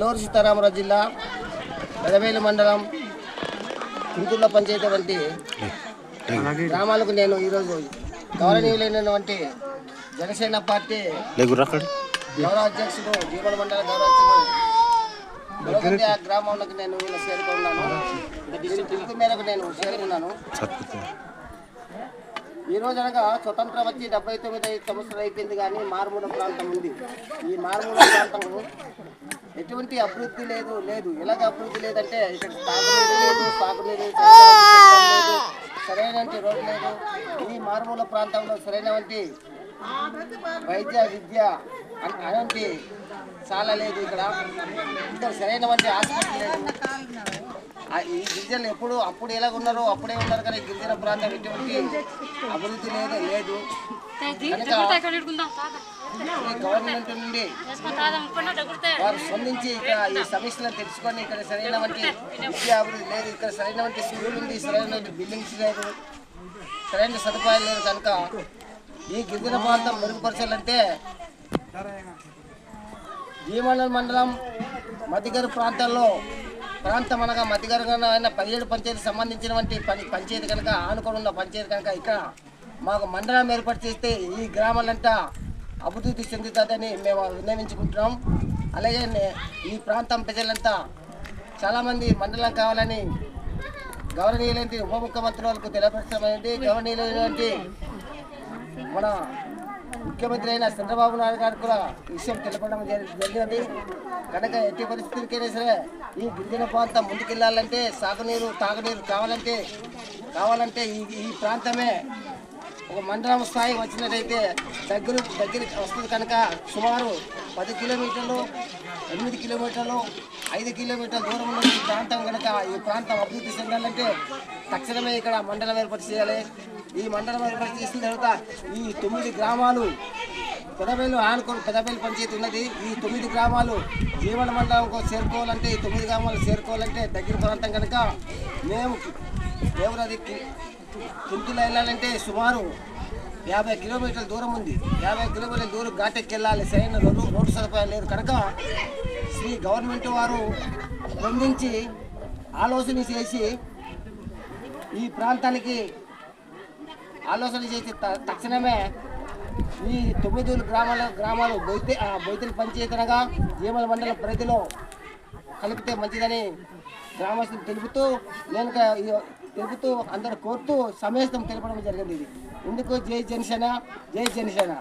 పొట్టి సీతారామరాజు జిల్లా పెదవేలు మండలం కుంతుర్ల పంచాయతీ వంటి గ్రామాలకు నేను ఈరోజు గౌరవనీయులైనటువంటి జనసేన పార్టీ గౌరవ అధ్యక్షుడు జీవన మండల గౌరవ అధ్యక్షుడు ఆ గ్రామంలోకి నేను చేరుకున్నాను పిలుపు మేరకు నేను చేరుకున్నాను. ఈ రోజు అనగా స్వతంత్రం వచ్చి డెబ్బై తొమ్మిది సంవత్సరాలు అయిపోయింది కానీ మారుమూల ప్రాంతం ఉంది. ఈ మారుమూల ప్రాంతం ఎటువంటి అభివృద్ధి లేదు లేదు. ఎలాగ అభివృద్ధి లేదంటే ఇక్కడ తాగునీరు లేదు సాగునీరు లేదు, సరైన లేదు సరైనటువంటి రోడ్డు లేదు. ఈ మారుమూల ప్రాంతంలో సరైనటువంటి వైద్య విద్య అలాంటి చాలా లేదు ఇక్కడ. ఇక్కడ సరైనటువంటి హాస్పిటల్ లేదు. ఈ గిరిజనులు ఎప్పుడు అప్పుడు ఎలాగ ఉన్నారో అప్పుడే ఉన్నారు కానీ గిరిజన ప్రాంతం ఎటువంటి అభివృద్ధి లేదు లేదు. గవర్నమెంట్ నుండి వారు స్పందించి ఇక్కడ ఈ సమస్యలను తెలుసుకొని ఇక్కడ సరైనటువంటి విద్యా అభివృద్ధి లేదు ఇక్కడ సరైనటువంటి స్కూల్ ఉంది సరైనటువంటి బిల్డింగ్స్ లేదు సరైన సదుపాయాలు లేదు కనుక ఈ గిరిజన ప్రాంతం మెరుగుపరచాలంటే భీమవరం మండలం మధ్యగారు ప్రాంతాల్లో ప్రాంతం అనగా మధ్యగారు అయిన పదిహేడు పంచాయతీ సంబంధించినటువంటి పని పంచాయతీ కనుక ఆనుకొని ఉన్న పంచాయతీ కనుక ఇక్కడ మాకు మండలం ఏర్పాటు చేస్తే ఈ గ్రామాలంతా అభివృద్ధి చెందుతుందని మేము విన్నవించుకుంటున్నాం అలాగే నే- ఈ ప్రాంతం ప్రజలంతా చాలామంది మండలం కావాలని గౌరవనీయులైన ఉప ముఖ్యమంత్రి వాళ్ళకు తెలియపరచమైనది గౌరవనీయులైనటువంటి మన ముఖ్యమంత్రి అయిన చంద్రబాబు నాయుడు గారు కూడా ఈ విషయం తెలపడం జరి- జరిగినది కనుక ఎట్టి పరిస్థితులకైనా సరే ఈ గిరిజన ప్రాంతం ముందుకెళ్ళాలంటే సాగునీరు తాగునీరు కావాలంటే కావాలంటే ఈ ఈ ప్రాంతమే ఒక మండలం స్థాయి వచ్చినట్టయితే దగ్గర దగ్గరికి వస్తుంది కనుక సుమారు పది కిలోమీటర్లు ఎనిమిది కిలోమీటర్లు ఐదు కిలోమీటర్ల దూరం ఉన్న ఈ ప్రాంతం కనుక ఈ ప్రాంతం అభివృద్ధి చెందాలంటే తక్షణమే ఇక్కడ మండలం ఏర్పాటు చేయాలి. ఈ మండలం ఏర్పాటు చేసిన తర్వాత ఈ తొమ్మిది గ్రామాలు పెదవేలు ఆనుకొని పెదవేలు పంచాయతీ ఉన్నది. ఈ తొమ్మిది గ్రామాలు జీవన మండలంకు చేరుకోవాలంటే ఈ తొమ్మిది గ్రామాలు చేరుకోవాలంటే దగ్గర ప్రాంతం కనుక మేము దేవరాది కుంతులు వెళ్ళాలంటే సుమారు యాభై కిలోమీటర్ల దూరం ఉంది. యాభై కిలోమీటర్ల దూరం ఘాటెక్కి వెళ్ళాలి సరైన రోడ్డు రోడ్డు సదుపాయం లేదు కనుక శ్రీ గవర్నమెంట్ వారు స్పందించి ఆలోచన చేసి ఈ ప్రాంతానికి ఆలోచన చేసి త- తక్షణమే ఈ తొమ్మిది గ్రామాల గ్రామాలు బొయితే ఆ బొయితల పంచాయతీ జీమల మండల పరిధిలో కలిపితే మంచిదని గ్రామస్తులు తెలుపుతూ నేను తెలుపుతూ అందరు కోరుతూ సమేస్తం తెలపడం జరిగింది ఇది. ఎందుకు జై జనసేన జై జనసేన.